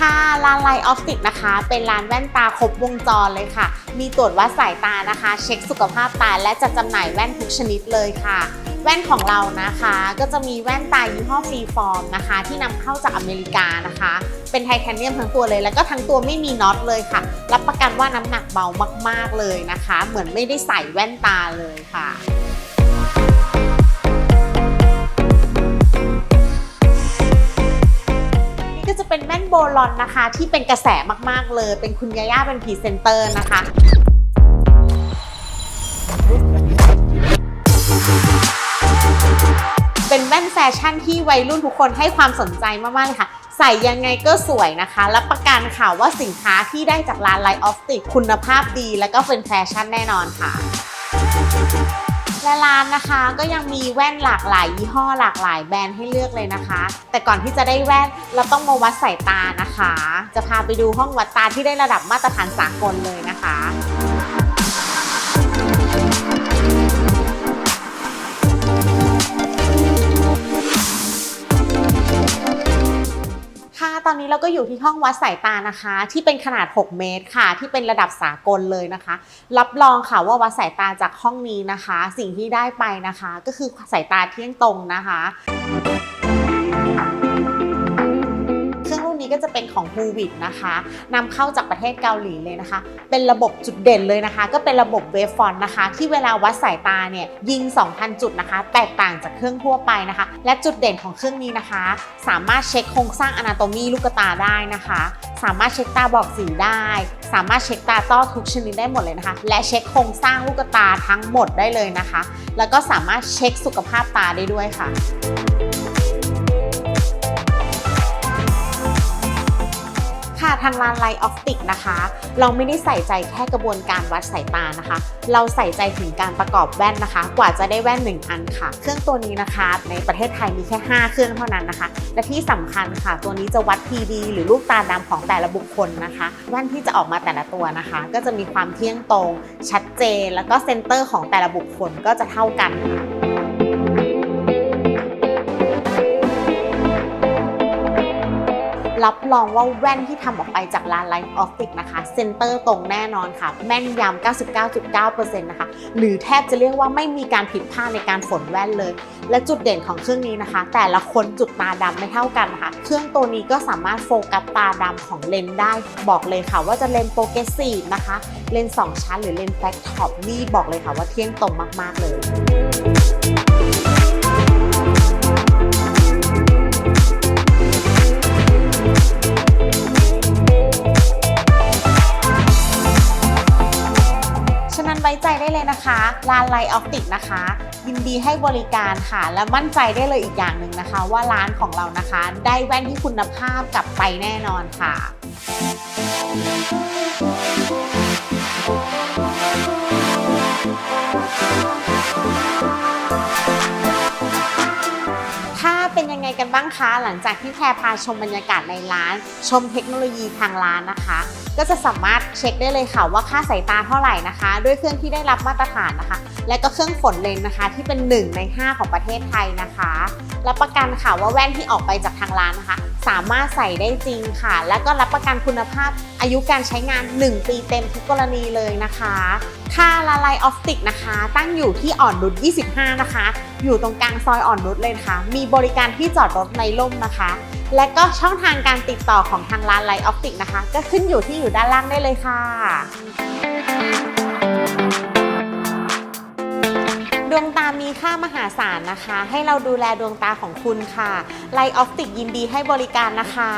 ค่ะร้านไลออฟติกนะคะ เป็นร้านแว่นตาครบวงจรเลยค่ะ มีตรวจวัดสายตานะคะ เช็คสุขภาพตาและจัดจำหน่ายแว่นทุกชนิดเลยค่ะ แว่นของเรานะคะ ก็จะมีแว่นตายี่ห้อฟรีฟอร์มนะคะ ที่นำเข้าจากอเมริกานะคะ เป็นไทเทเนียมทั้งตัวเลย แล้วก็ทั้งตัวไม่มีน็อตเลยค่ะ รับประกันว่าน้ำหนักเบามากๆเลยนะคะ เหมือนไม่ได้ใส่แว่นตาเลยค่ะ ก็จะเป็นแว่นโบลอนนะคะ ที่เป็นกระแสมากๆเลย เป็นคุณยาย่าเป็นพรีเซนเตอร์นะคะเป็นแว่นแฟชั่นที่วัยรุ่นทุกคนให้ความสนใจมากๆเลยค่ะ ใส่ยังไงก็สวยนะคะ รับประกันค่ะว่าสินค้าที่ได้จากร้านไลออฟติกคุณภาพดี แล้วก็เป็นแฟชั่นแน่นอนค่ะ และร้านนะคะก็ยังมีแว่นหลากหลายยี่ห้อหลากหลายแบรนด์ให้เลือกเลยนะคะ แต่ก่อนที่จะได้แว่นเราต้องมาวัดสายตานะคะ จะพาไปดูห้องวัดตาที่ได้ระดับมาตรฐานสากลเลยนะคะ อนนี้เราก็อยู่ที่ห้องวัดสายตานะคะ ที่เป็นขนาด 6 เมตรค่ะ ที่เป็นระดับสากลเลยนะคะ รับรองค่ะว่าวัดสายตาจากห้องนี้นะคะ สิ่งที่ได้ไปนะคะ ก็คือสายตาเที่ยงตรงนะคะ นี้ก็จะเป็นของ h u v i t นะคะนำเข้าจากประเทศเกาหลีเลยนะคะ เป็นระบบจุดเด่นเลยนะคะ ก็เป็นระบบเวฟฟอนนะคะ ที่เวลาวัดสายตาเนี่ยยิง 2,000 จุดนะคะ แตกต่างจากเครื่องทั่วไปนะคะ และจุดเด่นของเครื่องนี้นะคะ สามารถเช็คโครงสร้างอนาโตมีลูกตาได้นะคะ สามารถเช็คตาบอกสีได้สามารถเช็คตาต้อทุกชนิดได้หมดเลยนะคะ และเช็คโครงสร้างลูกตาทั้งหมดได้เลยนะคะ แล้วก็สามารถเช็คสุขภาพตาได้ด้วยค่ะ ค่ะทางร้านไลออฟติกนะคะ เราไม่ได้ใส่ใจแค่กระบวนการวัดสายตานะคะ เราใส่ใจถึงการประกอบแว่นนะคะ กว่าจะได้แว่น 1 อันค่ะ เครื่องตัวนี้นะคะ ในประเทศไทยมีแค่ 5 เครื่องเท่านั้นนะคะ และที่สำคัญค่ะ ตัวนี้จะวัด PD หรือลูกตาดำของแต่ละบุคคลนะคะ แว่นที่จะออกมาแต่ละตัวนะคะ ก็จะมีความเที่ยงตรง ชัดเจน แล้วก็เซนเตอร์ของแต่ละบุคคลก็จะเท่ากันค่ะ รับรองว่าแว่นที่ทำออกไปจากร้าน Life Optic นะคะ เซนเตอร์ตรงแน่นอนค่ะ แม่นยำ 99.9%นะคะ หรือแทบจะเรียกว่าไม่มีการผิดพลาดในการฝนแว่นเลย และจุดเด่นของเครื่องนี้นะคะ แต่ละคนจุดตาดำไม่เท่ากันนะคะเครื่องตัวนี้ก็สามารถโฟกัสตาดำของเลนส์ได้ บอกเลยค่ะว่าจะเลนส์โปรเกรสซีฟนะคะ เลนส์สองชั้นหรือเลนส์แฟลกท็อปนี่บอกเลยค่ะว่าเที่ยงตรงมาก ๆ เลยะนั้นไว้ใจได้เลยนะคะร้านไลออฟติกนะคะ ยินดีให้บริการค่ะ และมั่นใจได้เลยอีกอย่างหนึ่งนะคะ ว่าร้านของเรานะคะ ได้แว่นที่คุณภาพกลับไปแน่นอนค่ะถ้า บ้างคะหลังจากที่แพรพาชมบรรยากาศในร้าน ชมเทคโนโลยีทางร้านนะคะ ก็จะสามารถเช็คได้เลยค่ะว่าค่าสายตาเท่าไหร่นะคะ ด้วยเครื่องที่ได้รับมาตรฐานนะคะ และก็เครื่องฝนเลนส์นะคะ ที่เป็น 1 ใน 5 ของประเทศไทยนะคะรับประกันค่ะว่าแว่นที่ออกไปจากทางร้านนะคะ สามารถใส่ได้จริงค่ะ แล้วก็รับประกันคุณภาพอายุการใช้งาน 1 ปีเต็มทุกกรณีเลยนะคะ ค่าละลายออฟติกนะคะ ตั้งอยู่ที่อ่อนนุช25 นะคะ อยู่ตรงกลางซอยอ่อนนุชเลยนะคะ มีบริการที่จอดรถในร่มนะคะ และก็ช่องทางการติดต่อของทางร้านไลออฟติกนะคะ ก็ขึ้นอยู่ที่อยู่ด้านล่างได้เลยค่ะดวงตามีค่ามหาศาลนะคะ ให้เราดูแลดวงตาของคุณค่ะไลออฟติกยินดีให้บริการนะคะ